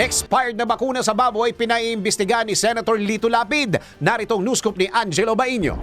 Expired na bakuna sa baboy pinaiimbestigahan ni Senator Lito Lapid. Naritong news scoop ni Angelo Baino.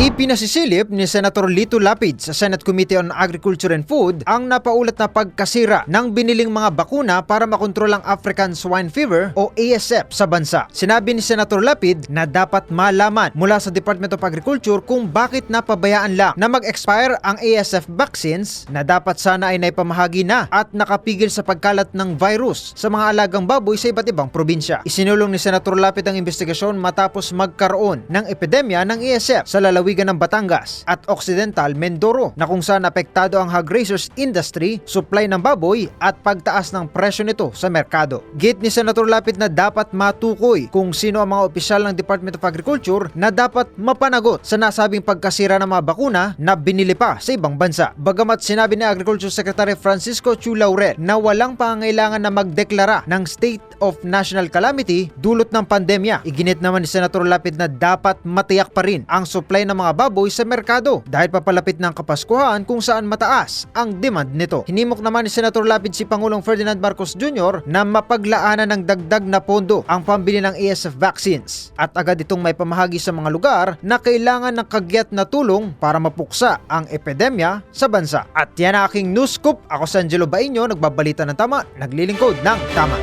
Ipinasisilip ni Senator Lito Lapid sa Senate Committee on Agriculture and Food ang napaulat na pagkasira ng biniling mga bakuna para makontrol ang African Swine Fever o ASF sa bansa. Sinabi ni Senator Lapid na dapat malaman mula sa Department of Agriculture kung bakit napabayaan lang na mag-expire ang ASF vaccines na dapat sana ay naipamahagi na at nakapigil sa pagkalat ng virus sa mga alagang baboy sa iba't ibang probinsya. Isinulong ni Senator Lapid ang investigasyon matapos magkaroon ng epidemya ng ASF sa lalawigan ng Batangas at Occidental Mindoro na kung saan apektado ang hog raisers industry, supply ng baboy at pagtaas ng presyo nito sa merkado. Git ni Senator Lapid na dapat matukoy kung sino ang mga opisyal ng Department of Agriculture na dapat mapanagot sa nasabing pagkasira ng mga bakuna na binili pa sa ibang bansa. Bagamat sinabi ni Agriculture Secretary Francisco Chu Laurel na walang pangangailangan na magdeklara ng state of national calamity dulot ng pandemya. Iginit naman ni Senator Lapid na dapat matiyak pa rin ang supply ng mga baboy sa merkado dahil papalapit ng Kapaskuhan kung saan mataas ang demand nito. Hinimok naman ni Senator Lapid si Pangulong Ferdinand Marcos Jr. na mapaglaanan ng dagdag na pondo ang pambili ng ASF vaccines at agad itong may pamahagi sa mga lugar na kailangan ng kagyat na tulong para mapuksa ang epidemya sa bansa. At yan ang aking news scoop. Ako si Angelo Baino, nagbabalita ng tama, naglilingkod ng tama.